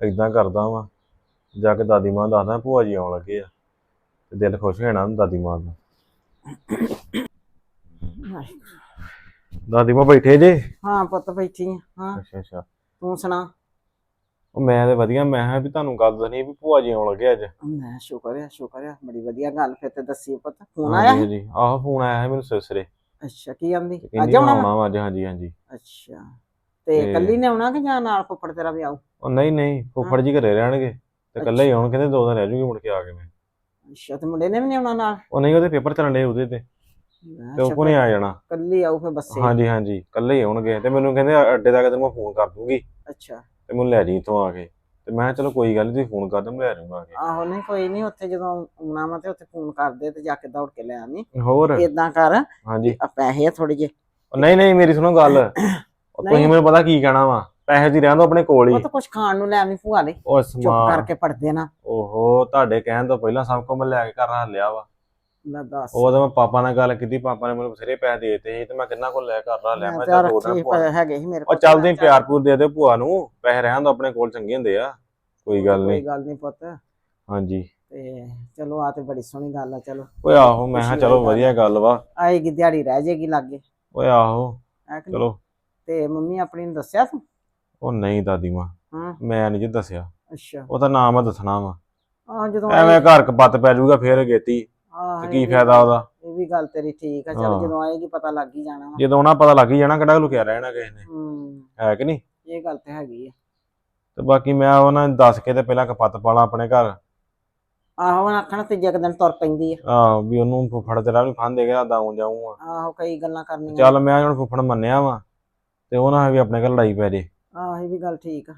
ਇਦਾਂ ਕਰਦਾ ਵਾਂ ਜਾ ਕੇ ਦਾਦੀ ਮਾਂ ਨੂੰ ਦੱਸਦਾ ਭੂਆ ਜੀ ਆਉਣ ਲੱਗੇ ਆ ਤੇ ਦਿਲ ਖੁਸ਼ ਹੋ ਜਾਣਾ ਦਾਦੀ ਮਾਂ ਦਾ। ਦਾਦੀ ਮਾਂ ਬੈਠੇ ਜੇ? ਹਾਂ ਪੁੱਤ ਬੈਠੀ ਆਂ। ਹਾਂ। ਅੱਛਾ ਅੱਛਾ। ਤੂੰ ਸੁਣਾ। ਉਹ ਮੈਂ ਤੇ ਵਧੀਆ ਮੈਂ ਕਿਹਾ ਵੀ ਤੁਹਾਨੂੰ ਗੱਲ ਦੱਸਣੀ ਵੀ ਭੂਆ ਜੀ ਆਉਣ ਲੱਗੇ ਅੱਜ। ਮੈਂ ਸ਼ੁਕਰ ਆ ਸ਼ੁਕਰ ਆ ਬੜੀ ਵਧੀਆ ਗੱਲ ਫਿਰ ਤੇ ਦੱਸੀ ਪੁੱਤ। ਫੋਨ ਆਇਆ ਹਾਂਜੀ ਸੀ? ਹਾਂਜੀ। ਆਹ ਫੋਨ ਆਇਆ ਹੈ ਮੈਨੂੰ ਸਵੇਰੇ ਅੱਛਾ ਕੀ ਆਂਦੀ? ਅੱਜ ਆਉਣਾ ਵਾ? ਵਾ ਅੱਜ ਹਾਂਜੀ ਹਾਂਜੀ। ਅੱਛਾ। ਤੇ ਕੱਲੀ ਨੇ ਆਉਣਾ ਕਿ ਜਾਂ ਨਾਲ ਫੁੱਫੜ ਤੇਰਾ ਵੀ ਆਉ ਉਹ ਨਹੀਂ ਨਹੀਂ ਫੁੱਫੜ ਜੀ ਘਰੇ ਰਹਿਣਗੇ। ਤੇ ਇਕੱਲੇ ਹੀ ਆਉਣ ਕਹਿੰਦੇ ਦੋ ਦਿਨ ਰਹਿ ਜੂਗੇ ਮੁੜ ਕੇ ਆ ਕੇ ਮੈਂ। ਅੱਛਾ ਤੇ ਮੁੰਡੇ ਨੇ ਵੀ ਨਹੀਂ ਆਉਣਾ ਨਾਲ? ਉਹ ਨਹੀਂ ਉਹਦੇ ਪੇਪਰ ਚੱਲਣ ਡੇ ਉਹਦੇ ਤੇ। ਤੇ ਉਹ ਕੋਨੇ ਆ ਜਾਣਾ। ਕੱਲੀ ਆਉ ਫਿਰ ਬੱਸੇ। ਹਾਂਜੀ ਹਾਂਜੀ ਇਕੱਲੇ ਹੀ ਆਉਣਗੇ। ਤੇ ਮੈਨੂੰ ਕਹਿੰਦੇ ਅੱਡੇ ਤੱਕ ਤੈਨੂੰ ਮੈਂ ਫੋਨ ਕਰ ਦੂੰਗੀ। ਅੱਛਾ। ਤੇ ਮੈਨੂੰ ਲੈ ਜੀ ਇੱਥੋਂ ਆ ਕੇ। ਤੇ ਮੈਂ ਚਲੋ ਕੋਈ ਗੱਲ ਨਹੀਂ ਫੋਨ ਕਰ ਦਿਓ ਮੈਂ ਲੈ ਜਾਊਂਗਾ ਆ ਕੇ। ਆਹੋ ਨਹੀਂ ਕੋਈ ਨਹੀਂ ਉੱਥੇ ਜਦੋਂ ਆਉਣਾ ਵਾ ਤੇ ਉੱਥੇ ਫੋਨ ਕਰ ਦੇ ਤੇ ਜਾ ਕੇ ਦੌੜ ਕੇ ਲੈ ਆਵੀਂ। ਹੋਰ? ਇਦਾਂ ਕਰ ਹਾਂਜੀ। ਆ ਪੈਸੇ ਥੋੜੇ ਜੇ ਨਹੀਂ ਨਹੀਂ ਮੇਰੀ ਸੁਣੋ ਗੱਲ। ਉਹ ਤੁਸੀਂ। ਮੈਨੂੰ ਪਤਾ ਕੀ ਕਹਿਣਾ ਵਾ? ਪੈਸੇ ਦੀ ਰਹਿਣ ਦੋ ਆਪਣੇ ਕੋਲ ਉਹ ਹੀ ਤਾਂ ਕੁਝ ਖਾਣ ਨੂੰ ਲੈ ਆਵੀਂ ਭੂਆ ਉਹ ਚੁੱਪ ਸਮਾਨ। ਕਰਕੇ ਪੜਦੇ ਨਾ। ਓਹੋ ਤੁਹਾਡੇ ਕਹਿਣ ਤੋਂ ਪਹਿਲਾਂ ਸਭ ਕੁਝ ਮੈਂ ਲੈ ਕੇ ਘਰ ਲਿਆ ਵਾ। ਲੈ ਦੱਸ। ਉਹ ਤਾਂ ਮੈਂ ਪਾਪਾ ਨਾਲ ਗੱਲ ਕੀਤੀ ਪਾਪਾ ਨੇ ਮੈਨੂੰ ਬਥੇਰੇ ਪੈਸੇ ਦੇ ਦਿੱਤੇ ਸੀ ਤੇ ਮੈਂ ਕਿੰਨਾ ਕੋਲ ਲੈ ਕੇ ਘਰ ਰੱਖ ਲਿਆ? ਮੈਂ ਤਾਂ ਦੋ ਦਿਨ ਭੂਆ ਹੈਗੇ ਸੀ ਮੇਰੇ ਉਹ ਚੱਲ ਤੁਸੀਂ ਪਿਆਰ ਪੂਰ ਦੇ ਦਿਓ ਭੂਆ ਨੂੰ। ਪੈਸੇ ਰਹਿਣ ਦੋ ਆਪਣੇ ਕੋਲ ਚੰਗੇ ਹੁੰਦੇ ਆ। ਕੋਈ ਗੱਲ ਨਹੀਂ। ਕੋਈ ਗੱਲ ਨਹੀਂ ਪੁੱਤ। ਹਾਂਜੀ। ਤੇ ਚਲੋ ਆ ਤੇ ਬੜੀ ਸੋਹਣੀ ਗੱਲ ਆ ਚਲੋ। ਓਏ ਆਹੋ ਮੈਂ ਕਿਹਾ ਚਲੋ ਵਧੀਆ ਗੱਲ ਵਾ। ਆਏਗੀ ਦਿਹਾੜੀ ਰਹਿ ਜਾਏਗੀ ਲਾਗੇ। ਓਏ ਆਹੋ। ਹੈ ਕਿ ਨਹੀਂ? ਚਲੋ। ਤੇ ਮੰਮੀ ਆਪਣੀ ਨੂੰ ਦੱਸਿਆ ਤੂੰ? ਉਹ ਨਹੀਂ ਦਾਦੀ ਮਾਂ ਹਾਂ। ਮੈਂ ਨਹੀਂ ਜੀ ਦੱਸਿਆ। ਅੱਛਾ। ਉਹ ਤਾਂ ਨਾਮ ਆ ਦੱਸਣਾ ਵਾ। ਆ ਜਦੋਂ ਐਵੇਂ ਘਰ ਕਪੱਤ ਪੈ ਜਾਊਗਾ ਫੇਰ ਗੇਤੀ। ਆਹ, ਤੇ ਇਹ ਕੀ ਵੀ ਫਾਇਦਾ ਉਹਦਾ? ਇਹ ਵੀ ਗੱਲ ਤੇਰੀ ਠੀਕ ਆ। ਚਲ ਹਾਂ। ਜਦੋਂ ਆਏਗੀ ਪਤਾ ਲੱਗ ਹੀ ਜਾਣਾ ਵਾ। ਜਦੋਂ ਉਹਨਾਂ ਪਤਾ ਲੱਗ ਹੀ ਜਾਣਾ ਕਿਹੜਾ ਲੁਕਿਆ ਰਹਿਣਾ ਕਿਸੇ ਨੇ। ਹੂੰ। ਹੈ ਕਿ ਨਹੀਂ? ਇਹ ਗੱਲ ਤੇ ਹੈਗੀ ਆ। ਤੇ ਬਾਕੀ ਮੈਂ ਉਹਨਾਂ ਨੂੰ ਦੱਸ ਕੇ ਤੇ ਪਹਿਲਾਂ ਕਪੱਤ ਪਾਲਾਂ ਆਪਣੇ ਘਰ। ਆਹੋ ਹੁਣ ਆਖਣਾ ਤੀਜੇ ਕੁ ਦਿਨ ਤੁਰ ਪੈਂਦੀ ਆ। ਆ ਵੀ ਉਹਨੂੰ ਫੁੱਫੜ ਤੇਰਾ ਵੀ ਫਾਂ ਦੇ ਗਿਆ ਦਾਉਂ ਜਾਊਂਗਾ ਆਹੋ ਕਈ ਗੱਲਾਂ ਕਰਨੀਆਂ। ਚੱਲ ਮੈਂ ਹੁਣ ਫੁੱਫੜ ਮੰਨਿਆ ਵਾ। ਤੇ ਉਹ ਨਾ ਵੀ ਆਪਣੇ ਘਰ ਲੜਾਈ ਪੈ ਜੇ। ਆਹ ਇਹ ਵੀ ਗੱਲ ਠੀਕ ਆ।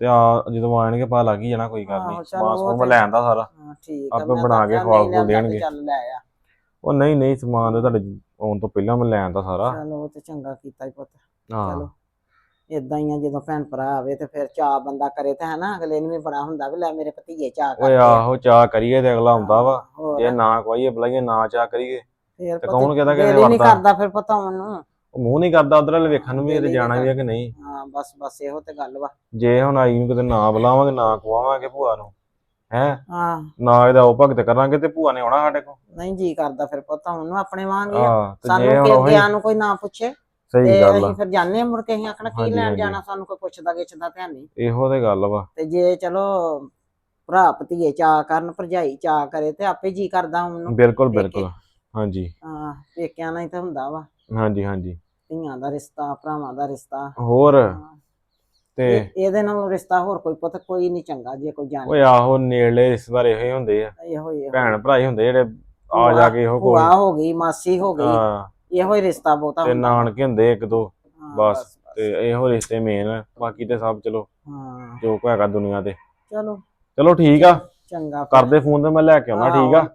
ਤੇ ਆ ਜਦੋਂ ਆਣਗੇ ਪਤਾ ਲੱਗ ਹੀ ਜਾਣਾ ਕੋਈ ਗੱਲ ਆਹੋ, ਨਹੀਂ ਚੱਲ ਸਮਾਨ ਉਹ ਸਮੂਨ ਮੈਂ ਤੇ- ਲੈ ਆਂਦਾ ਸਾਰਾ। ਹਾਂ ਠੀਕ ਆ ਆਪੇ ਮੈਂ ਤਾਂ ਬਣਾ ਕੇ ਆਖਿਆ ਖਵਾ ਨਹੀਂ ਲਿਆਂਦਾ ਤੇ ਦੇਣਗੇ। ਚੱਲ ਲੈ ਆ। ਉਹ ਨਹੀਂ ਨਹੀਂ ਸਮਾਨ ਤੇ ਤੁਹਾਡੇ ਆਉਣ ਤੋਂ ਪਹਿਲਾਂ ਮੈਂ ਲੈ ਆਂਦਾ ਸਾਰਾ। ਚਲੋ ਉਹ ਤੇ ਚੰਗਾ ਕੀਤਾ ਹੀ ਪੁੱਤ। ਹਾਂ। ਚਲੋ ਇਦਾਂ ਹੀ ਆ ਜਦੋਂ ਭੈਣ ਭਰਾ ਆਵੇ ਤੇ ਫਿਰ ਚਾਹ ਬੰਦਾ ਕਰੇ ਤਾਂ ਹੈ ਨਾ ਅਗਲੇ ਨੂੰ ਵੀ ਬੜਾ ਹੁੰਦਾ ਵੀ ਲੈ ਮੇਰੇ ਭਤੀਜੇ ਚਾਹ ਓਏ ਕਰਦੇ ਆ। ਆਹੋ ਚਾਹ ਕਰੀਏ ਤੇ ਅਗਲਾ ਹੁੰਦਾ ਵਾ। ਜੇ ਨਾ ਕਵਾਈਏ ਬੁਲਾਈਏ ਨਾ ਚਾਹ ਕਰੀਏ। ਤੇ ਕੌਣ ਕਹਿੰਦਾ ਕਿ ਨਹੀਂ ਵਰਦਾ? ਕਰਦਾ ਫਿਰ ਪਤਾ ਉਹਨੂੰ ਉਹ ਮੂੰਹ ਨਹੀਂ ਕਰਦਾ ਉਧਰ ਵਾਲੇ ਵੇਖਣ ਨੂੰ ਵੀ ਦਿਲ ਤੇ ਹੀ ਜਾਣਾ ਵੀ ਹੈ ਕਿ ਨਹੀਂ। ਹਾਂ ਬਸ ਬਸ ਇਹੋ ਤੇ ਗੱਲ ਵਾ। ਜੇ ਹੁਣ ਆਈ ਨੂੰ ਕਿਤੇ ਨਾ ਬੁਲਾਵਾਂਗੇ ਨਾ ਖਵਾਵਾਂਗੇ ਭੂਆ ਨੂੰ ਹੈ? ਹਾਂ। ਨਾ ਇਹਦਾ ਉਹ ਭਗਤ ਕਰਾਂਗੇ ਤੇ ਭੂਆ ਨੇ ਆਉਣਾ ਸਾਡੇ ਕੋਲ। ਨਹੀਂ ਜੀ ਕਰਦਾ ਫਿਰ ਪਤਾ ਉਹਨੂੰ ਆਪਣੇ ਵਾਂਗ ਹੀ ਆ। ਹਾਂ ਤੇ ਸਾਨੂੰ ਜੇ ਹੁਣ ਕਿ ਉਹੀ ਗਿਆਨ ਨੂੰ ਕੋਈ ਨਾ ਪੁੱਛੇ ਸਹੀ ਤੇ ਗੱਲ ਆ। ਅਸੀਂ ਫਿਰ ਜਾਣੇ ਮੁੜ ਕੇ ਅਸੀਂ ਆਖਣਾ ਕੀ ਹਾਂਜੀ, ਲੈਣ ਹਾਂਜੀ। ਜਾਣਾ ਸਾਨੂੰ ਕੋਈ ਪੁੱਛਦਾ ਗਿੱਛਦਾ ਧਿਆਨ ਨਹੀਂ। ਇਹੋ ਤੇ ਗੱਲ ਵਾ। ਤੇ ਜੇ ਚਲੋ ਭਰਾ ਭਤੀਏ ਚਾਹ ਕਰਨ ਭਰਜਾਈ ਚਾਹ ਕਰੇ ਤੇ ਆਪੇ ਜੀ ਕਰਦਾ ਉਹਨੂੰ। ਬਿਲਕੁਲ। ਬਿਲਕੁਲ। ਹਾਂਜੀ। ਹਾਂ ਪੇਕਿਆਂ ਨਾਲ ਹੀ ਤਾਂ ਹੁੰਦਾ ਵਾ। ਹਾਂਜੀ ਹਾਂਜੀ। ਧੀਆਂ ਦਾ ਰਿਸ਼ਤਾ ਭਰਾਵਾਂ ਦਾ ਰਿਸ਼ਤਾ। ਹੋਰ? ਹਾਂ। ਤੇ ਇਹ- ਇਹਦੇ ਨਾਲ ਰਿਸ਼ਤਾ ਹੋਰ ਕੋਈ ਪੁੱਤ ਕੋਈ ਨਹੀਂ ਚੰਗਾ ਜੇ ਕੋਈ ਜਾਣੇ। ਓਏ ਆਹੋ ਨੇੜਲੇ ਰਿਸ਼ਤੇਦਾਰ ਇਹੋ ਹੀ ਹੁੰਦੇ ਆ। ਇਹੋ ਹੀ ਭੈਣ ਭਰਾ ਹੀ ਹੁੰਦੇ ਜਿਹੜੇ ਆ ਜਾ ਕੇ ਇਹੋ ਭੂਆ ਹੋ ਗਈ ਮਾਸੀ ਹੋ ਗਈ ਹਾਂ। ਇਹੋ ਹੀ ਰਿਸ਼ਤਾ ਬਹੁਤਾ ਤੇ ਹੁੰਦਾ। ਨਾਨਕੇ ਹੁੰਦੇ ਇੱਕ ਦੋ ਹਾਂ, ਬਸ। ਤੇ ਇਹੋ ਰਿਸ਼ਤੇ ਮੇਨ ਬਾਕੀ ਤੇ ਸਭ ਚਲੋ ਹਾਂ। ਜੋ ਕੋ ਹੈਗਾ ਦੁਨੀਆ ਤੇ। ਚਲੋ। ਚਲੋ ਠੀਕ ਆ। ਚੰਗਾ ਫਿਰ। ਕਰਦੇ ਫੋਨ ਤੇ ਮੈਂ ਲੈ ਕੇ ਆਉਣਾ ਠੀਕ ਆ?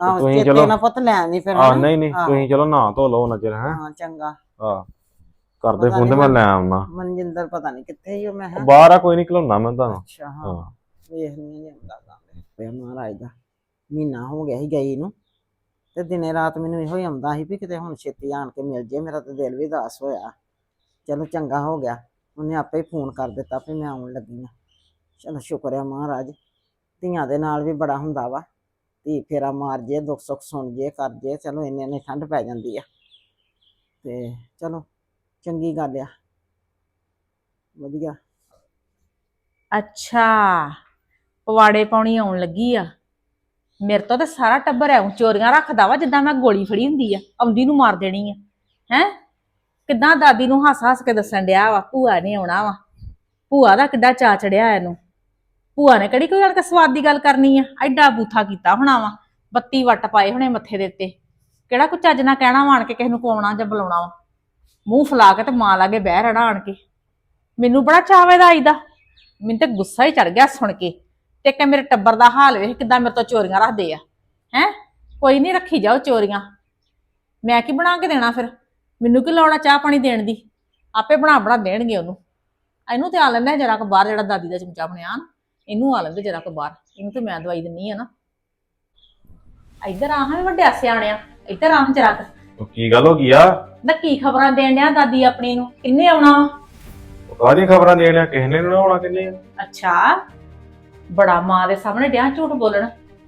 ਆਹੋ। ਤੁਸੀਂ ਚੇਤੇ ਚਲੋ- ਨਾ ਪੁੱਤ ਲੈ ਨਹੀਂ ਫਿਰ ਆ ਹਨਾ? ਨਹੀਂ ਨਹੀਂ ਆਹੋ। ਤੁਸੀਂ ਚਲੋ ਨਾ ਧੋ ਲਓ ਨਾ ਚਿਰ ਹੈ? ਹਾਂ ਚੰਗਾ। ਆ ਕਰਦੇ ਫੋਨ ਤੇ ਨੀ ਮੈਂ ਲੈ ਆਉਣਾ। ਮਨਜਿੰਦਰ ਪਤਾ ਨਹੀਂ ਕਿੱਥੇ ਹੀ ਉਹ ਮੈਂ ਹਾਂ ਬਾਹਰ ਆ ਕੋਈ ਨਹੀਂ ਖਲਾਉਣਾ ਮੈਂ ਤੁਹਾਨੂੰ। ਅੱਛਾ ਹਾਂ। ਹਾਂ। ਜਾਂਦਾ ਤਾਂ ਮਹਾਰਾਜ ਦਾ ਮਹੀਨਾ ਹੋ ਗਿਆ ਸੀ ਗਈ ਨੂੰ। ਤੇ ਦਿਨੇ ਰਾਤ ਮੈਨੂੰ ਇਹੋ ਹੀ ਆਉਂਦਾ ਸੀ ਵੀ ਕਿਤੇ ਹੁਣ ਛੇਤੀ ਆਣ ਕੇ ਮਿਲ ਜੇ ਮੇਰਾ ਤਾਂ ਦਿਲ ਵੀ ਉਦਾਸ ਹੋਇਆ। ਚਲੋ ਚੰਗਾ ਹੋ ਗਿਆ। ਉਹਨੇ ਆਪੇ ਹੀ ਫੋਨ ਕਰ ਦਿੱਤਾ ਵੀ ਮੈਂ ਆਉਣ ਲੱਗੀ ਆ ਚਲੋ ਸ਼ੁਕਰ ਹੈ ਮਹਾਰਾਜ ਧੀਆਂ ਦੇ ਨਾਲ ਵੀ ਬੜਾ ਹੁੰਦਾ ਵਾ। ਧੀ ਫੇਰਾ ਮਾਰ ਜੇ ਦੁੱਖ ਸੁੱਖ ਸੁਣ ਜੇ ਕਰ ਜੇ ਚਲੋ ਇੰਨੇ ਇੰਨੇ ਠੰਡ ਪੈ ਜਾਂਦੀ ਆ। ਤੇ ਚਲੋ, ਚੰਗੀ ਗੱਲ ਆ। ਵਧੀਆ। ਅੱਛਾ, ਪਵਾੜੇ ਪਾਉਣੀ ਆਉਣ ਲੱਗੀ ਆ। ਮੇਰੇ ਤੋਂ ਤੇ ਸਾਰਾ ਟੱਬਰ ਐ ਚੋਰੀਆਂ ਰੱਖਦਾ ਵਾ, ਜਿੱਦਾਂ ਮੈਂ ਗੋਲੀ ਫੜੀ ਹੁੰਦੀ ਆ, ਆਉਂਦੀ ਨੂੰ ਮਾਰ ਦੇਣੀ ਆ। ਹੈ? ਕਿੱਦਾਂ ਦਾਦੀ ਨੂੰ ਹੱਸ ਹੱਸ ਕੇ ਦੱਸਣ ਡਿਆ ਵਾ, ਭੂਆ ਨੇ ਆਉਣਾ ਵਾ। ਭੂਆ ਦਾ ਕਿੱਡਾ ਚਾ ਚੜਿਆ ਇਹਨੂੰ। ਭੂਆ ਨੇ ਕਿਹੜੀ ਕੋਈ ਗੱਲ ਕੇ ਸਵਾਦ ਦੀ ਗੱਲ ਕਰਨੀ ਆ? ਐਡਾ ਬੂਥਾ ਕੀਤਾ ਹੋਣਾ ਵਾ। ਬੱਤੀ ਵੱਟ ਪਾਏ ਹੋਣੇ ਮੱਥੇ ਦੇ ਉੱਤੇ। ਕਿਹੜਾ ਕੁ ਚੱਜ ਨਾ ਕਹਿਣਾ ਵਾ ਆਣ ਕੇ ਕਿਸੇ ਨੂੰ ਕੋਣਾ ਜਾਂ ਬੁਲਾਉਣਾ ਵਾ? ਮੂੰਹ ਫੁਲਾ ਕੇ ਤੇ ਮਾਂ ਲਾਗੇ ਬਹਿ ਰਹਿਣਾ ਆਣ ਕੇ। ਮੈਨੂੰ ਬੜਾ ਚਾਵੇ ਦਾ ਆਈਦਾ। ਮੈਨੂੰ ਤੇ ਗੁੱਸਾ ਹੀ ਚੜ ਗਿਆ ਸੁਣ ਕੇ। ਤੇ ਕਿ ਮੇਰੇ ਟੱਬਰ ਦਾ ਹਾਲ ਵੇਖ ਕਿਦਾਂ ਮੇਰੇ ਤੋਂ ਚੋਰੀਆਂ ਰੱਖਦੇ ਆ। ਹੈ? ਕੋਈ ਨਹੀਂ ਰੱਖੀ ਜਾਓ ਚੋਰੀਆਂ। ਮੈਂ ਕੀ ਬਣਾ ਕੇ ਦੇਣਾ ਫਿਰ? ਮੈਨੂੰ ਕੀ ਲਾਉਣਾ ਚਾਹ ਪਾਣੀ ਦੇਣ ਦੀ? ਆਪੇ ਬਣਾ ਬਣਾ ਦੇਣਗੇ ਉਹਨੂੰ। ਇਹਨੂੰ ਤੇ ਆ ਲੈਂਦਾ ਜਰਾ ਕੁ ਬਾਹਰ ਜਿਹੜਾ ਦਾਦੀ ਦਾ ਚਮਚਾ ਬਣਿਆ ਨਾ, ਇਹਨੂੰ ਆ ਲੈਂਦੇ ਜਰਾ ਕੁ ਬਾਹਰ। ਇਹਨੂੰ ਤੇ ਮੈਂ ਦਵਾਈ ਦਿੰਨੀ ਆ ਨਾ। ਇੱਧਰ ਆ ਹਾਂ ਵੱਡਿਆ ਸਿਆਣਿਆ। ਇੱਧਰ ਆ ਜਰਾ ਕੁ। ਉਹ ਕੀ ਗੱਲ ਹੋ ਗਈ ਆ? ਨਾ ਕੀ ਖਬਰਾਂ ਦੇਣ ਡਿਆ ਦਾਦੀ ਆਪਣੀ ਨੂੰ? ਕਿੰਨੇ ਆਉਣਾ? ਕਾਹਦੀਆਂ ਖਬਰਾਂ ਦੇ ਲਿਆ ਕਿਸੇ ਨੇ ਨੀ ਆਉਣਾ ਕਿੰਨੇ? ਅੱਛਾ ਬੜਾ ਮਾਂ ਦੇ ਸਾਹਮਣੇ ਡਿਆ ਝੂਠ ਬੋਲਣ।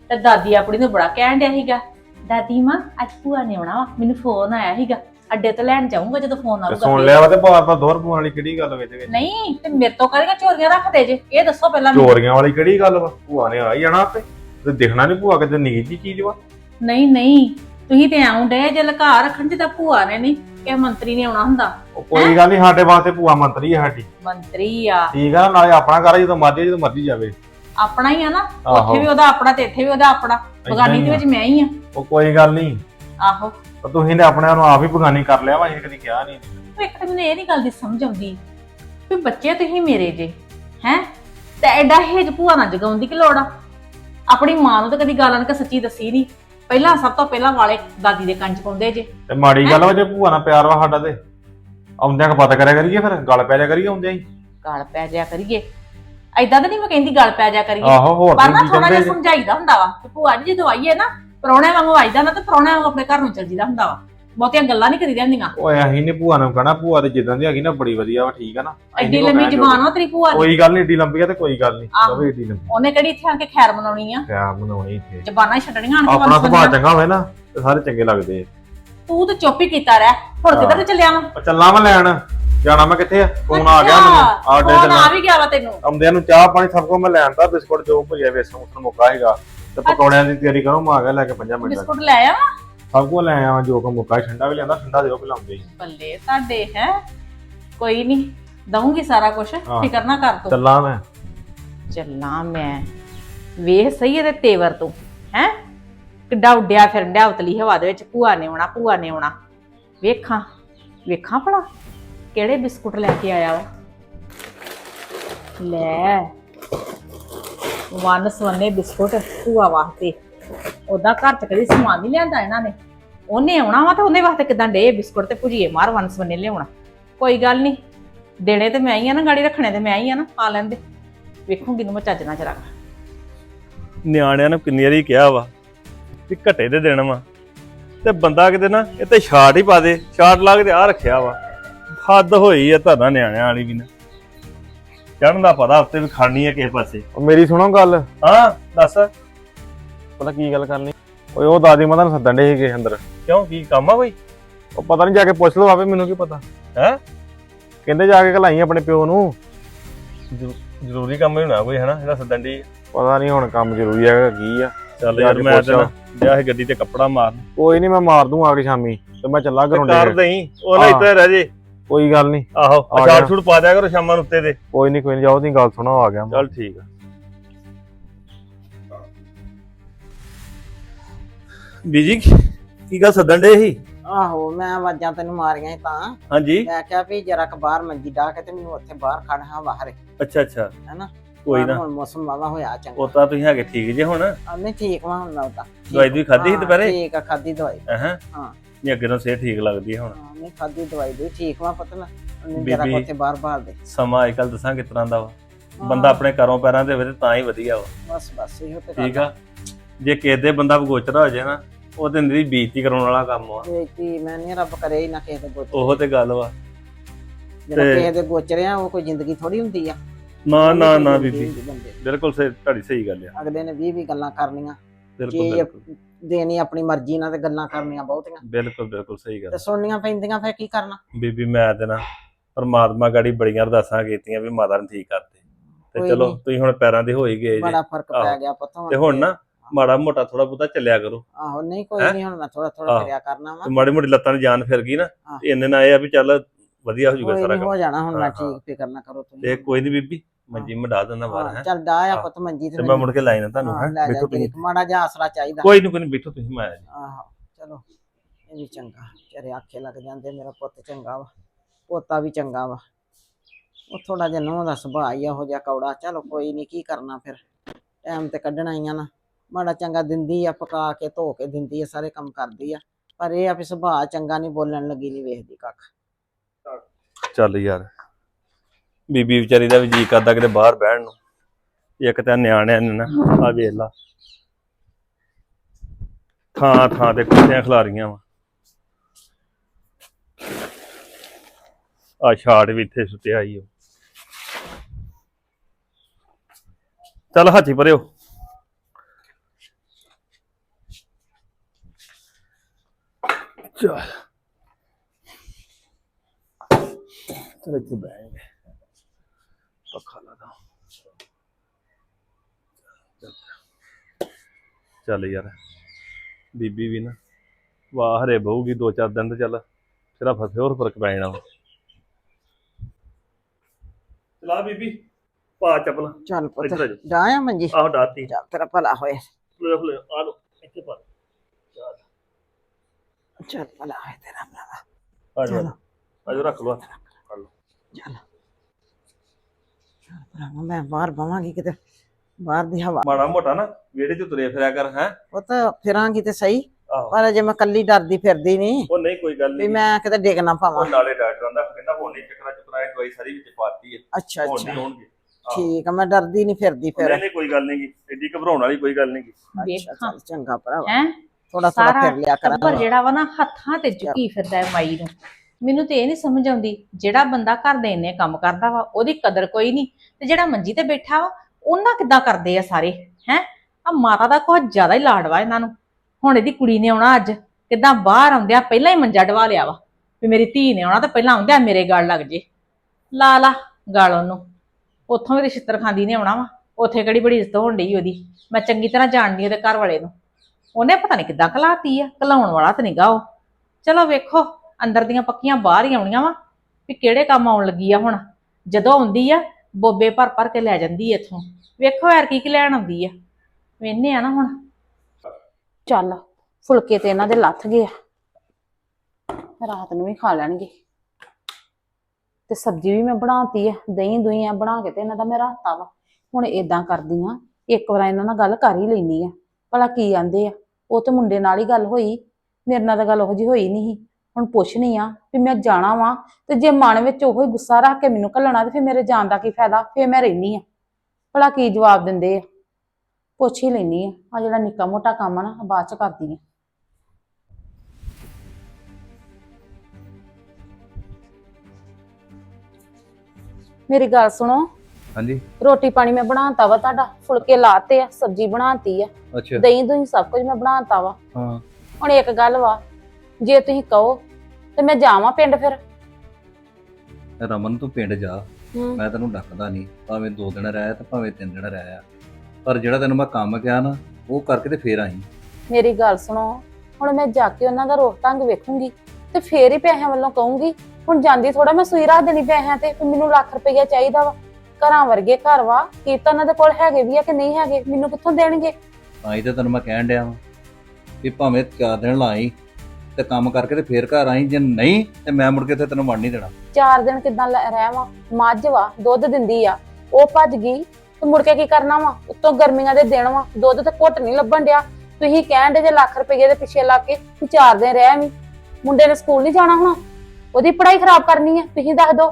ਤੇ ਦਾਦੀ ਆਪਣੀ ਨੂੰ ਬੜਾ ਕਹਿਣ ਡਿਆ ਸੀਗਾ ਦਾਦੀ ਮਾਂ ਅੱਜ ਭੂਆ ਨੇ ਆਉਣਾ ਵਾ। ਮੈਨੂੰ ਫੋਨ ਆਇਆ ਸੀਗਾ। ਅੱਡੇ ਤੋਂ ਲੈਣ ਜਾਊਂਗਾ ਜਦੋਂ ਫੋਨ ਤੇ ਆਊਗਾ। ਸੁਣ। ਲਿਆ ਵਾ ਤੇ ਬਾਰ ਬਾਰ ਦੋਹਰ ਪਵਾਉਣ ਵਾਲੀ ਕਿਹੜੀ ਗੱਲ ਵਿੱਚ ਵਿੱਚ ਨਹੀਂ ਤੇ ਮੇਰੇ ਤੋਂ ਕਰੇਗਾ ਚੋਰੀਆਂ ਰੱਖਦੇ ਜੇ। ਇਹ ਦੱਸੋ ਪਹਿਲਾਂ ਮੈਨੂੰ। ਚੋਰੀਆਂ ਵਾਲੀ ਕਿਹੜੀ ਗੱਲ ਵਾ? ਭੂਆ ਨੇ ਆ ਹੀ ਜਾਣਾ ਆਪੇ। ਤੇ ਦਿਖਣਾ ਨਹੀਂ ਭੂਆ ਕਿਤੇ ਨਿੱਕੀ ਜਿਹੀ ਚੀਜ਼ ਵਾ। ਨਹੀਂ ਨਹੀਂ। ਤੁਸੀਂ ਤੇ ਆਉਂ ਡੇ ਜੇ ਲਕਾ ਰੱਖਣ ਜਿੱਦਾਂ ਭੂਆ ਨੇ ਨਹੀਂ ਕਿ ਮੰਤਰੀ ਨੇ ਆਉਣਾ ਹੁੰਦਾ। ਉਹ ਕੋਈ ਗੱਲ ਨਹੀਂ ਸਾਡੇ ਵਾਸਤੇ ਭੂਆ ਮੰਤਰੀ ਹੈ ਸਾਡੀ। ਮੰਤਰੀ ਆ। ਠੀਕ ਆ ਨਾਲੇ ਆਪਣਾ ਘਰ ਆ, ਜਦੋਂ ਮਰਜ਼ੀ ਜਦੋਂ ਮਰਜ਼ੀ ਜਾਵੇ। ਆਪਣਾ ਹੀ ਆ ਨਾ ਆਹੋ। ਉੱਥੇ ਵੀ ਉਹਦਾ ਆਪਣਾ ਤੇ ਇੱਥੇ ਵੀ ਉਹਦਾ ਆਪਣਾ। ਬਗਾਨੀ ਦੇ ਵਿੱਚ ਮੈਂ ਹੀ ਆ। ਉਹ ਕੋਈ ਗੱਲ ਨਹੀਂ ਆਹੋ। ਪਰ ਤੁਸੀਂ ਨੇ ਆਪਣੇ ਆਪ ਨੂੰ ਆਪ ਹੀ ਬਗਾਨੀ ਕਰ ਲਿਆ ਵਾ ਇਹ ਕਦੀ ਕਿਹਾ ਨਹੀਂ ਪਰ ਇੱਕ ਤਾਂ ਮੈਨੂੰ ਇਹ ਨਹੀਂ ਗੱਲ ਦੀ ਸਮਝ ਆਉਂਦੀ ਵੀ ਬੱਚੇ ਤੁਸੀਂ ਮੇਰੇ ਜੇ ਹੈ? ਤੇ ਐਡਾ ਹੇਜ ਭੂਆ ਨਾ ਜਗਾਉਣ ਦੀ ਕੀ ਲੋੜ ਆ? ਆਪਣੀ ਮਾਂ ਨੂੰ ਤਾਂ ਕਦੀ ਗੱਲ ਕੇ ਸੱਚੀ ਦੱਸੀ ਨਹੀਂ ਪਹਿਲਾਂ ਸਭ ਤੋਂ ਪਹਿਲਾਂ ਵਾਲੇ ਦਾਦੀ ਦੇ ਕੰਨ ਚ ਪਾਉਂਦੇ ਜੇ। ਤੇ ਮਾੜੀ ਗੱਲ ਵਾ ਜੇ ਭੂਆ ਨਾਲ ਪਿਆਰ ਵਾ ਸਾਡਾ ਤੇ। ਆਉਂਦਿਆਂ ਕੋ ਪਤਾ ਕਰਿਆ ਕਰੀਏ ਫਿਰ ਗੱਲ ਪੈ ਜਾ ਕਰੀਏ ਆਉਂਦਿਆਂ ਹੀ। ਗਲ ਪੈ ਜਾ ਕਰੀਏ। ਐਦਾਂ ਤਾਂ ਨਹੀਂ ਮੈਂ ਕਹਿੰਦੀ ਗੱਲ ਪੈ ਜਾ ਕਰੀਏ। ਆਹੋ ਹੋਰ ਪਰ ਨਾ ਕੀ ਥੋੜਾ ਜਿਹਾ ਸਮਝਾਈਦਾ ਹੁੰਦਾ ਵਾ ਕਿ ਭੂਆ ਜੀ ਜਦੋਂ ਆਈਏ ਨਾ ਪਰੌਣਿਆਂ ਵਾਂਗੂ ਆਈਦਾ ਨਾ ਤੇ ਪਰੌਣਿਆਂ ਵਾਂਗੂ ਆਪਣੇ ਘਰ ਨੂੰ ਚੱਲ ਜੀਦਾ ਹੁੰਦਾ ਵਾ। ਬਹੁਤੀਆਂ ਗੱਲਾਂ ਨਹੀਂ ਕਰੀਦੀਆਂ ਹੁੰਦੀਆਂ ਓਏ ਅਸੀਂ ਨੇ ਭੂਆ ਨੂੰ ਕਹਣਾ ਭੂਆ ਤੇ ਜਿੱਦਾਂ ਦੀ ਹੈਗੀ ਨਾ ਬੜੀ ਵਧੀਆ ਵਾ ਠੀਕ ਆ ਨਾ। ਅਸੀਂ ਐਡੀ ਨੀ ਲੰਮੀ ਕਹਿਣਾ ਜ਼ਬਾਨ ਵਾ। ਤੇਰੀ ਭੂਆ ਦੀ। ਕੋਈ ਗੱਲ ਨਹੀਂ ਏਡੀ ਲੰਬੀ ਆ ਤੇ ਕੋਈ ਗੱਲ ਨਹੀਂ ਆਹੋ। ਕਵੇ ਏਡੀ ਲੰਬੀ। ਉਹਨੇ ਕਿਹੜੀ ਇੱਥੇ ਆ ਕੇ ਖੈਰ ਮਨਾਉਣੀ ਆ? ਕਿਆ ਬਣਾਉਣੀ ਇੱਥੇ। ਜ਼ਬਾਨਾਂ ਹੀ ਛੱਡਣੀਆਂ ਆਣ ਕੇ ਆਪਣਾ ਸੁਭਾਅ। ਚੰਗਾ ਹੋਵੇ ਨਾ ਤੇ ਸਾਰੇ ਚੰਗੇ ਲੱਗਦੇ ਆ। ਤੂੰ ਤਾਂ ਚੁੱਪ ਹੀ ਕੀਤਾ ਰਹਿ। ਹੁਣ। ਕਿੱਧਰ ਨੂੰ ਚੱਲਿਆ ਵਾ? ਉਹ ਚੱਲਾਂ ਮੈਂ ਲੈਣ। ਜਾਣਾ ਮੈਂ ਕਿੱਥੇ ਆ? ਫੋਨ ਆ ਗਿਆ ਮੈਨੂੰ। ਆਡੇ ਚੱਲਾਂ ਆ ਵੀ ਗਿਆ ਵਾ ਤੈਨੂੰ। ਆਉਂਦਿਆਂ ਨੂੰ ਚਾਹ ਪਾਣੀ ਸਭ ਕੁਝ ਮੈਂ ਲੈਣ ਦਾ ਬਿਸਕੁਟ ਜੋ ਭਈਆ ਵੇਸਣ ਉਸਨ ਮੁੱਕਾ ਹੈਗਾ ਤੇ ਪਕੌੜਿਆਂ ਦੀ ਤਿਆਰੀ ਕਰੋ ਮੈਂ ਆ ਗਿਆ ਲੈ ਕੇ 5 ਮਿੰਟਾਂ। ਬਿਸਕੁਟ ਲੈ ਆ ਸਭ ਕੁਝ ਲੈ ਆਇਆ ਜੋ ਕੋ ਮੁੱਕਾ ਠੰਡਾ ਵੀ ਲਿਆਂਦਾ ਠੰਡਾ ਦਿਓ ਪਿਲਾਉਂਦੇ ਹੀ ਬੱਲੇ ਤੁਹਾਡੇ ਹੈ ਕੋਈ ਨਹੀਂ ਦਊਂਗੀ ਸਾਰਾ ਕੁਝ ਹਾਂ। ਫਿਕਰ ਨਾ ਕਰ ਤੂੰ। ਚੱਲਾਂ ਮੈਂ। ਚੱਲਾਂ ਮੈਂ। ਵੇਖ ਸਹੀ ਇਹਦੇ ਤੇਵਰ ਤੂੰ ਹੈ? ਕਿੱਡਾ ਉੱਡਿਆ ਫਿਰਨ ਡਿਆ ਉਤਲੀ ਹਵਾ ਦੇ ਵਿੱਚ ਭੂਆ ਨੇ ਆਉਣਾ ਭੂਆ ਨੇ ਆਉਣਾ। ਵੇਖਾਂ ਵੇਖਾਂ ਭਲਾ ਕਿਹੜੇ ਬਿਸਕੁਟ ਲੈ ਕੇ ਆਇਆ ਵਾ? ਲੈ। ਵਨ ਸਵੰਨੇ ਬਿਸਕੁਟ ਭੂਆ ਵਾਸਤੇ। ਉਹਦਾ ਘਰ ਚ ਕਦੀ ਸਮਾਨ ਨਹੀਂ ਲਿਆਂਦਾ ਇਹਨਾਂ ਨੇ। ਉਹਨੇ ਆਉਣਾ ਵਾ ਤਾਂ ਉਹਦੇ ਵਾਸਤੇ ਕਿਦਾਂ ਡੇ ਬਿਸਕੁਟ ਤੇ ਭੁਜੀਏ ਮਾਰ ਵਨ ਸਵੰਨੇ ਲਿਆਉਣਾ। ਕੋਈ ਗੱਲ ਨਹੀਂ ਦੇਣੇ ਤੇ ਮੈਂ ਹੀ ਆ ਨਾ, ਗਾੜੀ ਰੱਖਣੇ ਤੇ ਮੈਂ ਹੀ ਆ ਨਾ ਆ ਲੈਂਦੇ ਵੇਖੂਗੀ ਨੂੰ ਮੈਂ ਚੱਜ ਨਾਲ ਚਲਾ ਨਿਆਣਿਆਂ ਨੂੰ ਕਿੰਨੀ ਵਾਰੀ ਕਿਹਾ ਵਾ ਵੀ ਘਟੇ ਦੇ ਦੇਣ ਵਾ। ਤੇ ਬੰਦਾ ਕਿਤੇ ਨਾ ਇਹ ਤੇ ਸ਼ਾਰਟ ਹੀ ਪਾ ਦੇ ਛਾਟ ਲਾ ਕੇ ਤੇ ਆ ਰੱਖਿਆ ਵਾ। ਹੱਦ ਹੋਈ ਆ ਤੁਹਾਡਾ ਨਿਆਣਿਆਂ ਵਾਲੀ ਵੀ ਨਾ। ਚੜਨ ਦਾ ਪਤਾ ਉੱਤੇ ਵੀ ਖਾਣੀ ਆ ਕਿਸੇ ਪਾਸੇ। ਉਹ ਮੇਰੀ ਸੁਣੋ ਗੱਲ। ਹਾਂ ਦੱਸ। ਪਤਾ ਕੀ ਗੱਲ ਕਰਨੀ? ਓਏ ਉਹ ਦਾਦੀ ਮਾਤਾ ਨੂੰ ਸੱਦਣ ਦੇ ਸੀਗੇ ਅੰਦਰ। ਕਿਉਂ? ਕੀ ਕੰਮ ਆ ਕੋਈ? ਉਹ ਪਤਾ ਨਹੀਂ ਜਾ ਕੇ ਪੁੱਛ ਲਓ ਆਪੇ ਮੈਨੂੰ ਕੀ ਪਤਾ। ਹੈਂ? ਕਹਿੰਦੇ ਜਾ ਕੇ ਘਲਾਈ ਆਪਣੇ ਪਿਓ ਨੂੰ। ਜ਼ਰੂ- ਜ਼ਰੂਰੀ ਕੰਮ ਹੀ ਹੋਣਾ ਕੋਈ ਹਨਾ? ਇਹਦਾ ਸੱਦਣ ਦੀ ਪਤਾ ਨਹੀਂ ਹੁਣ ਕੰਮ ਜ਼ਰੂਰੀ ਹੈਗਾ ਕੀ ਆ। ਚੱਲ ਯਾਰ ਮੈਂ ਤੇ ਜਾ ਗੱਡੀ ਤੇ ਕੱਪੜਾ ਮਾਰ ਕੋਈ ਨਹੀਂ ਮੈਂ ਮਾਰ ਦੂੰ ਆ ਕੇ ਸ਼ਾਮੀ ਤੇ ਮੈਂ ਚੱਲਾਂ ਘਰੋਂ ਕਰ ਲੈ ਦਈ। ਉਹ ਨਾ ਹਾਂ। ਇੱਥੇ ਰਹਿ ਜੇ। ਕੋਈ ਗੱਲ ਨਹੀਂ ਆਹੋ ਆ ਅਚਾਰ ਗਿਆ। ਛੁੜ ਪਾ ਦਿਆ ਕਰੋ ਸ਼ਾਮਾਂ ਨੂੰ ਉੱਤੇ ਦੇ। ਕੋਈ ਨਹੀਂ ਕੋਈ ਨਹੀਂ ਜਾਓ ਗੱਲ ਸੁਣੋ ਆ ਗਿਆ ਮੈਂ। ਚੱਲ ਠੀਕ ਆ। ਬੀਜੀ ਕੀ ਗੱਲ ਸੱਦਣ ਦੇ ਸੀ? ਆਹੋ ਮੈਂ ਆਵਾਜ਼ਾਂ ਤੈਨੂੰ ਮਾਰੀਆਂ ਸੀ ਤਾਂ। ਹਾਂਜੀ। ਮੈਂ ਕਿਹਾ ਵੀ ਜਰਾ ਕ ਬਾਹਰ ਮੰਜੀ ਡਾ ਕੇ ਤੇ ਮੈਨੂੰ ਉੱਥੇ ਬਾਹਰ ਖੜਾ ਬਾਹਰ। ਅੱਛਾ ਅੱਛਾ। ਹੈਨਾ? ਕੋਈ ਨਾ। ਹੁਣ ਮੌਸਮ ਵਾਵਾ ਹੋਇਆ ਚੰਗਾ। ਉਹ ਤਾਂ ਤੁਸੀਂ ਹੈਗੇ ਠੀਕ ਜੇ ਹੁਣ। ਉਹਨੇ ਠੀਕ ਵਾ ਹੁਣ ਤਾਂ। ਦਵਾਈ ਦੂਈ ਖਾਧੀ ਸੀ ਹਾਂ, ਦੁਪਹਿਰੇ? ਠੀਕ ਆ ਖਾਧੀ ਦਵਾਈ। ਹਾਂ। ਹਾਂ। ਨਹੀਂ ਅੱਗੇ ਤੋਂ ਸਿਹਤ ਠੀਕ ਲੱਗਦੀ ਹੈ ਹੁਣ। ਹਾਂ ਨਹੀਂ ਖਾਧੀ ਦਵਾਈ ਦੀ ਠੀਕ ਵਾ ਪਤਾ ਨਾ। ਉਹਨੇ ਜਰਾ ਬੀਬੀ- ਬਾਹਰ ਦੇ। ਸਮਾਂ ਅੱਜ ਕੱਲ ਦੱਸਾਂ ਕਿਸ ਤਰ੍ਹਾਂ ਦਾ ਵਾ। ਬੰਦਾ ਆਪਣੇ ਘਰੋਂ ਪੈਰਾਂ ਤੇ ਹੋਵੇ ਤੇ ਤਾਂ ਹੀ ਵਧੀਆ ਵਾ। ਬਸ ਬਸ ਇਹੋ ਤੇ ਠੀਕ ਆ। ਜੇ ਕਿਸੇ ਦੇ ਬੰਦਾ ਵਿਗੋਚਰਾ ਹੋ ਜਾਏ ਨਾ ਉਹਦੇ ਨਿਰੀ ਬੇਇੱਜ਼ਤੀ ਕਰਾਉਣ ਵਾਲਾ ਕੰਮ ਆ ਬੇਇੱਜ਼ਤੀ ਮੈਂ ਨਹੀਂ ਰੱਬ ਕਰੇ ਹੀ ਨਾ ਕਿਸੇ ਦੇ ਗੋਚਰੇ। ਉਹ ਤੇ ਗੱਲ ਵਾ। ਜਿਹੜਾ ਤੇ- ਕਿਸੇ ਦੇ ਗੋਚਰੇ ਆ ਉਹ ਕੋਈ ਜ਼ਿੰਦਗੀ ਥੋੜੀ ਹੁੰਦੀ ਆ। ਨਾ ਨਾ ਨਾ ਜ਼ਿੰਦਗੀ ਬੀਬੀ। ਹੁੰਦੀ ਬੰਦੇ ਦੀ। ਬਿਲਕੁਲ ਸਹੀ ਤੁਹਾਡੀ ਸਹੀ ਗੱਲ ਆ। ਅਗਲੇ ਨੇ 20 20 ਗੱਲਾਂ ਕਰਨੀਆਂ। ਬਿਲਕੁਲ ਬਿਲਕੁਲ। ਦੇਣੀ ਆਪਣੀ ਮਰਜ਼ੀ ਨਾਲ ਤੇ ਗੱਲਾਂ ਕਰਨੀਆਂ ਬਹੁਤੀਆਂ। ਬਿਲਕੁਲ ਬਿਲਕੁਲ ਸਹੀ ਗੱਲ। ਤੇ ਸੁਣਨੀਆਂ ਪੈਂਦੀਆਂ ਫਿਰ ਕੀ ਕਰਨਾ? ਬੀਬੀ ਮੈਂ ਤੇ ਨਾ ਪਰਮਾਤਮਾ ਗਾੜੀ ਬੜੀਆਂ ਅਰਦਾਸਾਂ ਕੀਤੀਆਂ ਵੀ ਮਾਤਾ ਨੂੰ ਠੀਕ ਕਰਤੇ। ਤੇ ਚਲੋ ਨੀ। ਤੁਸੀਂ ਹੁਣ ਪੈਰਾਂ ਦੇ ਹੋ ਹੀ ਗਏ ਜੇ। ਬੜਾ ਫ਼ਰਕ ਪੈ। ਗਿਆ ਪੁੱਤ ਤੇ ਹੁਣ ਨਾ ਮਾੜਾ ਮੋਟਾ ਥੋੜਾ ਬਹੁਤਾ ਚੱਲਿਆ ਕਰੋ। ਆਹੋ ਨਹੀਂ ਕੋਈ? ਨਹੀਂ ਹੁਣ ਮੈਂ ਥੋੜਾ ਥੋੜਾ। ਕਰਿਆ ਕਰਨਾ ਵਾ। ਤੇ ਮਾੜੀ ਮੋਟੀ ਲੱਤਾਂ ਦੀ ਜਾਨ ਫਿਰ ਗਈ ਨਾ। ਇੰਨੇ ਨਾਲ ਇਹ ਆ ਵੀ ਚੱਲ ਵਧੀਆ ਹੋ ਕੋਈ ਸਾਰਾ ਨੀ ਕੰਮ। ਹੋ ਜਾਣਾ ਹੁਣ ਮੈਂ ਹਾਂ। ਠੀਕ ਫਿਕਰ ਨਾ ਕਰੋ ਤੁਸੀਂ। ਤੇ ਕੋਈ ਨਹੀਂ ਬੀਬੀ ਮੰਜੀ ਮਢਾ ਦਿੰਦਾ ਬਾਹਰ ਹਾਂ, ਚੱਲ ਡਾਇਆ ਹਾਂ। ਪੁੱਤ ਮੰਜੀ ਤੇ ਮੈਂ ਮੁੜ ਕੇ ਲਾਈਨ ਤੁਹਾਨੂੰ ਹਾਂ, ਹੈ। ਲੈ ਜਾ ਤੁਸੀਂ। ਮਾੜਾ ਜਿਹਾ ਆਸਰਾ ਚਾਹੀਦਾ। ਕੋਈ ਨਹੀਂ ਕੋਈ ਨਹੀਂ ਬੈਠੋ ਤੁਸੀਂ ਮੈਂ ਆਇਆ ਜੀ ਆਹੋ ਚਲੋ ਇਹ ਵੀ ਚੰਗਾ। ਚਰੇ ਆਖੇ ਲੱਗ ਜਾਂਦੇ ਮੇਰਾ ਪੁੱਤ ਚੰਗਾ ਵਾ ਪੋਤਾ ਵੀ ਚੰਗਾ ਵਾ। ਉਹ ਥੋੜਾ ਜਿਹਾ ਨੂੰਹ ਦਾ ਸੁਭਾਅ ਹੀ ਇਹੋ ਜਿਹਾ ਕੌੜਾ ਚਲੋ ਕੋਈ ਨਹੀਂ ਕੀ ਕਰਨਾ ਫਿਰ? ਟਾਈਮ ਤੇ ਕੱਢਣਾ ਹੀ ਆ ਨਾ। ਮਾੜਾ ਚੰਗਾ ਦਿੰਦੀ ਆ ਪਕਾ ਕੇ ਧੋ ਕੇ ਦਿੰਦੀ ਆ ਸਾਰੇ ਕੰਮ ਕਰਦੀ ਆ। ਪਰ ਇਹ ਆ ਵੀ ਸੁਭਾਅ ਚੰਗਾ ਨਹੀਂ ਬੋਲਣ ਲੱਗੀ ਨਹੀਂ ਵੇਖਦੀ ਕੱਖ। ਚੱਲ ਯਾਰ। ਬੀਬੀ ਵਿਚਾਰੀ ਦਾ ਵੀ ਜੀ ਕਰਦਾ ਕਿਤੇ ਬਾਹਰ ਬਹਿਣ ਨੂੰ। ਇੱਕ ਤਾਂ ਨਿਆਣਿਆਂ ਨੇ ਨਾ ਆ ਵੇਖ ਲਾ। ਥਾਂ ਥਾਂ ਤੇ ਕੁੱਤਿਆਂ ਖਿਲਾਰੀਆਂ ਵਾ। ਆ ਛਾੜ ਵੀ ਇੱਥੇ ਸੁੱਤਿਆ ਹੀ ਉਹ ਚੱਲ ਹਾਥੀ ਪਰਿਓ ਚਲ ਇੱਥੇ ਬਹਿ ਗਏ ਪੱਖਾ ਲਗਾ ਚੱਲ ਯਾਰ ਬੀਬੀ ਵੀ ਨਾ ਵਾਹ ਹਰੇ ਬਹੂਗੀ ਦੋ ਚਾਰ ਦਿਨ ਤੇ ਚੱਲ ਤੇਰਾ ਫਸੇ ਹੋਰ ਫ਼ਰਕ ਪੈ ਜਾਣਾ। ਚਲਾ ਬੀਬੀ ਪਾ ਚੱਪਲ। ਚੱਲ ਪੁੱਤ ਇੱਧਰ ਆ ਜਾ। ਜਾ ਆ ਮੰਜੀ। ਆਹ ਡਾਤੀ। ਚੱਲ ਤੇਰਾ ਭਲਾ ਹੋਏ ਲੈ ਲੈ ਆ ਲੋ ਇੱਥੇ ਪਾ ਚੱਲ ਚੱਲ ਭਲਾ ਹੋਏ ਤੇਰਾ ਭਰਾ ਆ ਜਾ। ਆ ਜਾ ਰੱਖ ਲੋ ਲੋ ਚੱਲ। ਚੱਲ ਭਰਾਵਾ ਮੈਂ ਬਾਹਰ ਬਵਾਂਗੀ ਕਿਤੇ ਬਾਹਰ ਦੀ ਹਵਾ। ਮਾੜਾ ਮੋਟਾ ਨਾ ਵਿਹੜੇ 'ਚ ਤੁਰਿਆ ਫਿਰਿਆ ਕਰ ਹੈ? ਉਹ ਤਾਂ ਫਿਰਾਂਗੀ ਤੇ ਸਹੀ ਆਹੋ। ਪਰ ਅਜੇ ਮੈਂ ਕੱਲੀ ਡਰਦੀ ਫਿਰਦੀ ਨਹੀਂ। ਉਹ ਨਹੀਂ ਕੋਈ ਗੱਲ ਵੀ ਨਹੀਂ। ਮੈਂ ਕਿਤੇ ਡਿੱਗ ਨਾ ਪਾਵਾਂ। ਉਹ ਨਾਲੇ ਡਾਕਟਰਾਂ ਦਾ ਕਹਿੰਦਾ ਹੁਣ ਚੱਕਰਾ ਚੁਕਰਾ ਇਹ ਦਵਾਈ ਸਾਰੀ ਵਿੱਚ ਪਾਤੀ ਹੈ। ਅੱਛਾ ਹੁਣ ਅੱਛਾ। ਹੋਣਗੇ। ਆਹੋ। ਠੀਕ ਆ ਮੈਂ ਡਰਦੀ ਨਹੀਂ ਫਿਰਦੀ ਫਿਰ। ਨਹੀਂ ਨਹੀਂ ਕੋਈ ਗੱਲ ਨਹੀਂ ਐਡੀ ਘਬਰਾਉਣ ਵਾਲੀ ਕੋਈ ਗੱਲ ਨਹੀਂ ਅੱਛਾ ਵੇਖਾਂ ਚੱਲ ਚੰਗਾ ਭਰਾਵਾ। ਹੈ? ਥੋੜਾ ਥੋੜਾ ਸਾਰਾ ਫਿਰ ਲਿਆ ਟੱਬਰ ਕਰਾਂ ਜਿਹੜਾ ਵਾ ਨਾ ਹੱਥਾਂ ਤੇ ਝੁਕੀ ਫਿਰਦਾ ਹੈ ਮਾਈ ਨੂੰ। ਮੈਨੂੰ ਤੇ ਇਹ ਨਹੀਂ ਸਮਝ ਆਉਂਦੀ, ਜਿਹੜਾ ਬੰਦਾ ਘਰ ਦੇ ਇੰਨੇ ਕੰਮ ਕਰਦਾ ਵਾ, ਉਹਦੀ ਕਦਰ ਕੋਈ ਨਹੀਂ ਤੇ ਜਿਹੜਾ ਮੰਜੀ ਤੇ ਬੈਠਾ ਵਾ, ਉਹਨਾਂ ਕਿੱਦਾਂ ਕਰਦੇ ਆ ਸਾਰੇ, ਹੈ? ਆ ਮਾਤਾ ਦਾ ਕੁਝ ਜ਼ਿਆਦਾ ਹੀ ਲਾਡ ਵਾ ਇਹਨਾਂ ਨੂੰ। ਹੁਣ ਇਹਦੀ ਕੁੜੀ ਨੇ ਆਉਣਾ ਅੱਜ, ਕਿੱਦਾਂ ਬਾਹਰ ਆਉਂਦਿਆਂ ਪਹਿਲਾਂ ਹੀ ਮੰਜਾ ਡਵਾ ਲਿਆ ਵਾ, ਵੀ ਮੇਰੀ ਧੀ ਨੇ ਆਉਣਾ ਤਾਂ ਪਹਿਲਾਂ ਆਉਂਦਿਆਂ ਮੇਰੇ ਗੱਲ ਲੱਗ ਜੇ। ਲਾ ਲਾ ਗਲ ਉਹਨੂੰ। ਉੱਥੋਂ ਵੀ ਤੇ ਛਿੱਤਰ ਖਾਂਦੀ ਨੇ ਆਉਣਾ ਵਾ, ਉੱਥੇ ਕਿਹੜੀ ਬੜੀ ਇੱਜ਼ਤ ਹੋਣ ਡਈ ਉਹਦੀ। ਮੈਂ ਚੰਗੀ ਤਰ੍ਹਾਂ ਜਾਣਦੀ ਉਹਦੇ ਘਰ ਵਾਲੇ ਨੂੰ। ਉਹਨੇ ਪਤਾ ਨਹੀਂ ਕਿੱਦਾਂ ਕਲਾਤੀ ਆ ਕਲਾਉਣ ਵਾਲਾ ਤਾਂ ਨਹੀਂਗਾ ਉਹ। ਚਲੋ ਵੇਖੋ। ਅੰਦਰ ਦੀਆਂ ਪੱਕੀਆਂ ਬਾਹਰ ਹੀ ਆਉਣੀਆਂ ਵਾ, ਵੀ ਕਿਹੜੇ ਕੰਮ ਆਉਣ ਲੱਗੀ ਆ ਹੁਣ? ਜਦੋਂ ਆਉਂਦੀ ਆ, ਬੋਬੇ ਭਰ ਭਰ ਕੇ ਲੈ ਜਾਂਦੀ ਆ ਇੱਥੋਂ। ਵੇਖੋ ਯਾਰ ਕੀ ਕੀ ਲੈਣ ਆਉਂਦੀ ਆ। ਵੇਨੇ ਆ ਨਾ ਹੁਣ। ਚੱਲ, ਫੁਲਕੇ ਤੇ ਇਹਨਾਂ ਦੇ ਲੱਥ ਗਏ ਆ। ਰਾਤ ਨੂੰ ਵੀ ਖਾ ਲੈਣਗੇ। ਤੇ ਸਬਜ਼ੀ ਵੀ ਮੈਂ ਬਣਾਤੀ ਆ, ਦਹੀਂ ਦੁਹੀਂ ਬਣਾ ਕੇ ਤੇ ਇਹਨਾਂ ਦਾ ਮੈਂ ਰੱਖਤਾ ਵਾ। ਹੁਣ ਏਦਾਂ ਕਰਦੀ ਆ, ਇੱਕ ਵਾਰ ਇਹਨਾਂ ਨਾਲ ਗੱਲ ਕਰ ਹੀ ਲੈਣੀ ਆ। ਭਲਾ ਕੀ ਆਂਦੇ ਆ? ਉਹ ਤੇ ਮੁੰਡੇ ਨਾਲ ਹੀ ਗੱਲ ਹੋਈ। ਮੇਰੇ ਨਾਲ ਤਾਂ ਗੱਲ ਉਹ ਜੀ ਹੋਈ ਨਹੀਂ ਹੁਣ ਪੁੱਛਣੀ ਆ ਵੀ ਮੈਂ ਜਾਣਾ ਵਾਂ ਤੇ ਜੇ ਮਨ ਵਿੱਚ ਉਹੋ ਹੀ ਗੁੱਸਾ ਰੱਖ ਕੇ ਮੈਨੂੰ ਘੱਲਣਾ ਤੇ ਫਿਰ ਮੇਰੇ ਜਾਣ ਦਾ ਕੀ ਫਾਇਦਾ? ਫਿਰ ਮੈਂ ਰਹਿਨੀ ਆ। ਭਲਾ ਕੀ ਜਵਾਬ ਦਿੰਦੇ ਆ? ਪੁੱਛ ਹੀ ਲੈਣੀ ਆ। ਆ ਜਿਹੜਾ ਨਿੱਕਾ ਮੋਟਾ ਕੰਮ ਆ ਨਾ ਬਾਅਦ ਚ ਕਰਦੀ ਆ। ਮੇਰੀ ਗੱਲ ਸੁਣੋ। ਹਾਂਜੀ। ਰੋਟੀ ਪਾਣੀ ਮੈਂ ਬਣਾਤਾ ਵਾ ਤੁਹਾਡਾ ਫੁਲਕੇ ਲਾਤੇ ਆ ਸਬਜ਼ੀ ਬਣਾਤੀ ਆ। ਅੱਛਾ। ਦਹੀਂ ਦੁਹੀਂ ਸਭ ਕੁਝ ਮੈਂ ਬਣਾਤਾ ਵਾ। ਹਾਂ। ਹੁਣ ਇੱਕ ਗੱਲ ਵਾ ਜੇ ਤੁਸੀਂ ਕਹੋ ਤੇ ਮੈਂ ਜਾਵਾਂ ਪਿੰਡ ਫਿਰ। ਰਮਨ ਤੂੰ ਪਿੰਡ ਜਾ। ਹੂੰ। ਮੈਂ ਤੈਨੂੰ ਡੱਕਦਾ ਨਹੀਂ ਭਾਵੇਂ ਦੋ ਦਿਨ ਰਹਿ ਤੇ ਭਾਵੇਂ ਤਿੰਨ ਦਿਨ ਰਹਿ ਆ। ਪਰ ਜਿਹੜਾ ਤੈਨੂੰ ਮੈਂ ਕੰਮ ਕਿਹਾ ਨਾ ਉਹ ਕਰਕੇ ਤੇ ਫੇਰ ਆਈ। ਮੇਰੀ ਗੱਲ ਸੁਣੋ ਹੁਣ ਮੈਂ ਜਾ ਕੇ ਉਹਨਾਂ ਦਾ ਰੋਹ ਢੰਗ ਵੇਖੂੰਗੀ ਤੇ ਫੇਰ ਹੀ ਪੈਸਿਆਂ ਵੱਲੋਂ ਕਹੂੰਗੀ ਹੁਣ ਜਾਂਦੀ ਥੋੜਾ ਮੈਂ ਸੂਈ ਰੱਖ ਦੇਣੀ ਪੈਸਿਆਂ ਤੇ ਵੀ ਮੈਨੂੰ ਲੱਖ ਰੁਪਈਆ ਚਾਹੀਦਾ ਵਾ। ਘਰਾਂ ਵਰਗੇ ਘਰ ਵਾ ਕੀ ਤਾਂ ਉਹਨਾਂ ਦੇ ਕੋਲ ਹੈਗੇ ਵੀ ਆ ਕਿ ਨਹੀਂ ਹੈਗੇ ਮੈਨੂੰ ਕਿੱਥੋਂ ਦੇਣਗੇ? ਆਈ ਤੇ ਤੈਨੂੰ ਮੈਂ ਕਹਿਣ ਡਿਆ ਵਾਂ ਵੀ ਭਾਵੇਂ ਚਾਰ ਦਿਨ ਲਾਈ ਤੇ ਕੰਮ ਕਰਕੇ ਤੇ ਫੇਰ ਘਰ ਆਈ ਜੇ ਨਹੀਂ ਤੇ ਮੈਂ ਮੁੜ ਕੇ ਤੇ ਤੈਨੂੰ ਵੜ ਨਹੀਂ ਦੇਣਾ। ਚਾਰ ਦਿਨ ਕਿਦਾਂ ਰਹਿਵਾਂ ਮੱਝ ਵਾ ਦੁੱਧ ਦਿੰਦੀ ਆ। ਉਹ ਭੱਜ ਗਈ ਤੇ ਮੁੜ ਕੇ ਕੀ ਕਰਨਾ ਵਾ? ਉੱਤੋਂ ਗਰਮੀਆਂ ਦੇ ਦਿਨ ਵਾ ਦੁੱਧ ਤੇ ਘੁੱਟ ਨਹੀਂ ਲੱਭਣ ਡਿਆ। ਤੁਸੀਂ ਕਹਿਣ ਦੇ ਜੇ ਲੱਖ ਰੁਪਏ ਦੇ ਪਿੱਛੇ ਲਾ ਕੇ ਵੀ ਚਾਰ ਦਿਨ ਰਹਿ ਵੀ ਮੁੰਡੇ ਨੇ ਸਕੂਲ ਨਹੀਂ ਜਾਣਾ ਹੁਣ? ਉਹਦੀ ਪੜ੍ਹਾਈ ਖਰਾਬ ਕਰਨੀ ਆ ਤੁਸੀਂ ਦੱਸ ਦਿਓ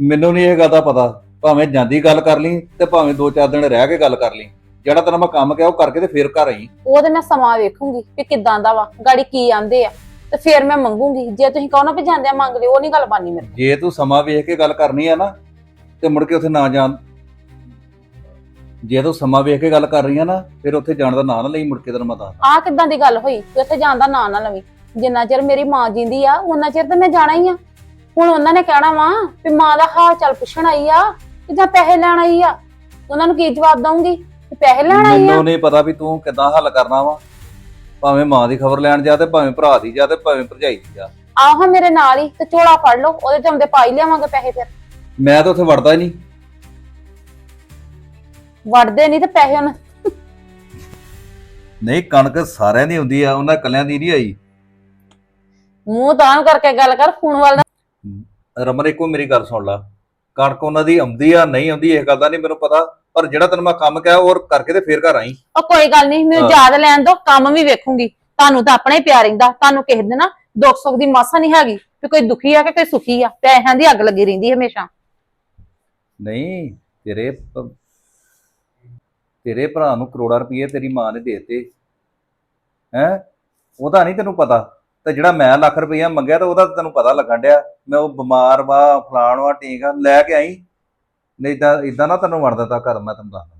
ਮੈਨੂੰ ਨਹੀਂ ਇਹ ਗੱਲ ਦਾ ਪਤਾ। ਭਾਵੇਂ ਜਾਂਦੀ ਗੱਲ ਕਰ ਲਈ ਤੇ ਭਾਵੇਂ ਦੋ ਚਾਰ ਦਿਨ ਰਹਿ ਕੇ ਗੱਲ ਕਰ ਲਈ। ਜਿਹੜਾ ਤੈਨੂੰ ਮੈਂ ਕੰਮ ਕਿਹਾ ਉਹ ਕਰਕੇ ਤੇ ਫੇਰ ਘਰ ਆਈ। ਉਹ ਤੇ ਮੈਂ ਸਮਾਂ ਵੇਖੂੰਗੀ ਵੀ ਕਿਦਾਂ ਦਾ ਵਾ ਗਾੜੀ ਕੀ ਆਂਦੇ ਆ। ਤੇ ਫਿਰ ਮੈਂ ਮੰਗੂੰਗੀ। ਜੇ ਤੁਸੀਂ ਕਹੋ ਨਾ ਵੀ ਜਾਂਦਿਆਂ ਮੰਗ ਲਿਓ ਉਹ ਨਹੀਂ ਗੱਲ ਬਾਨੀ ਮੇਰੇ ਜੇ ਤੂੰ ਸਮਾਂ ਵੇਖ ਕੇ ਗੱਲ ਕਰਨੀ ਆ ਨਾ ਤੇ ਮੁੜ ਕੇ ਉੱਥੇ ਨਾ ਜਾਣ। ਜੇ ਤੂੰ ਸਮਾਂ ਵੇਖ ਕੇ ਗੱਲ ਕਰ ਰਹੀ ਆ ਨਾ ਫਿਰ ਉੱਥੇ ਜਾਣ ਦਾ ਨਾਂ ਨਾ ਲਈ ਮੁੜ ਕੇ ਤੈਨੂੰ ਮੈਂ ਦੱਸ ਆ ਕਿਦਾਂ ਦੀ ਗੱਲ ਹੋਈ ਕਿ ਉੱਥੇ ਜਾਣ ਦਾ ਨਾਂ ਨਾ ਲਵੀ। ਜਿੰਨਾ ਚਿਰ ਮੇਰੀ ਮਾਂ ਜਿੰਦੀ ਆ ਉਹਨਾਂ ਚਿਰ ਤੇ ਮੈਂ ਜਾਣਾ ਹੀ ਆ। ਹੁਣ ਉਹਨਾਂ ਨੇ ਕਹਿਣਾ ਵਾ ਵੀ ਮਾਂ ਦਾ ਹਾਲ ਚਾਲ ਪੁੱਛਣ ਆਈ ਆ ਕਿ ਜਾਂ ਪੈਸੇ ਲੈਣ ਆਈ ਆ। ਉਹਨਾਂ ਨੂੰ ਕੀ ਜਵਾਬ ਦਵਾਂਗੀ ਕਿ ਪੈਸੇ ਲੈਣ ਆਈ ਆ। ਮੈਨੂੰ ਨਹੀਂ ਪਤਾ ਵੀ ਤੂੰ ਕਿੱਦਾਂ ਹੱਲ ਕਰਨਾ ਵਾ। ਭਾਵੇਂ ਮਾਂ ਦੀ ਖਬਰ ਲੈਣ ਜਾ ਤੇ ਭਾਵੇਂ ਭਰਾ ਦੀ ਜਾ ਤੇ ਭਾਵੇਂ ਭਰਜਾਈ ਦੀ ਜਾ। ਆਹ ਮੇਰੇ ਨਾਲ ਹੀ ਤੇ ਝੋਲਾ ਫੜ ਲਓ ਉਹਦੇ ਆਉਂਦੇ ਪਾਈ ਲਿਆਵਾਂਗੇ ਪੈਸੇ ਫਿਰ। ਮੈਂ ਤਾਂ ਉੱਥੇ ਵੜਦਾ ਹੀ ਨਹੀਂ। ਵੜਦੇ ਨਹੀਂ ਤੇ ਪੈਸੇ ਉਹਨਾਂ ਨਹੀਂ ਕਣਕ ਸਾਰਿਆਂ ਦੀ ਹੁੰਦੀ ਆ ਉਹਨਾਂ ਇਕੱਲਿਆਂ ਦੀ ਨਹੀਂ ਆਈ। ਮੂੰਹ ਤਾਂ ਕਰਕੇ ਗੱਲ ਕਰ ਫੋਨ ਵੱਲ ਨਾ- ਰਮਨ ਇੱਕੋ ਮੇਰੀ ਗੱਲ ਸੁਣ ਲਾ। ਕਣਕ ਉਹਨਾਂ ਦੀ ਆਉਂਦੀ ਆ ਨਹੀਂ ਆਉਂਦੀ ਇਸ ਗੱਲ ਦਾ ਨਹੀਂ ਮੈਨੂੰ ਪਤਾ। ਪਰ ਜਿਹੜਾ ਤੈਨੂੰ ਮੈਂ ਕੰਮ ਕਿਹਾ ਉਹ ਕਰਕੇ ਤੇ ਫੇਰ ਘਰ ਆਈ। ਉਹ ਕੋਈ ਗੱਲ ਨਹੀਂ ਮੈਨੂੰ। ਯਾਦ ਲੈਣ ਦੋ ਕੰਮ ਵੀ ਵੇਖੂੰਗੀ। ਤੁਹਾਨੂੰ ਤਾਂ ਆਪਣਾ ਹੀ ਪਿਆਰ ਰਹਿੰਦਾ ਤੁਹਾਨੂੰ ਕਿਸੇ ਦਿਨ ਨਾ ਦੁੱਖ ਸੁੱਖ ਦੀ ਮਾਸਾ ਨਹੀਂ ਹੈਗੀ ਵੀ ਕੋਈ ਦੁਖੀ ਆ ਕਿ ਕੋਈ ਸੁਖੀ ਆ ਪੈਸਿਆਂ ਦੀ ਅੱਗ ਲੱਗੀ ਰਹਿੰਦੀ ਹਮੇਸ਼ਾ। ਨਹੀਂ ਤੇਰੇ ਪ- ਤੇਰੇ ਭਰਾ ਨੂੰ ਕਰੋੜਾਂ ਰੁਪਏ ਤੇਰੀ ਮਾਂ ਨੇ ਦੇਤੇ। ਹੈ? ਉਹਦਾ ਨਹੀਂ ਤੈਨੂੰ ਪਤਾ। ਤੇ ਜਿਹੜਾ ਮੈਂ ਲੱਖ ਰੁਪਈਆ ਮੰਗਿਆ ਤਾਂ ਉਹਦਾ ਤਾਂ ਤੈਨੂੰ ਪਤਾ ਲੱਗਣ ਡਿਆ। ਮੈਂ ਉਹ ਬਿਮਾਰ ਵਾ ਫਲਾਣ ਵਾ ਠੀਕ ਆ ਲੈ ਕੇ ਆਈ। ਨਹੀਂ ਤਾਂ ਇਦਾਂ ਨਾ ਤੈਨੂੰ ਵੜ ਦਿੱਤਾ ਘਰ ਮੈਂ ਤੈਨੂੰ ਦੱਸਦਾ।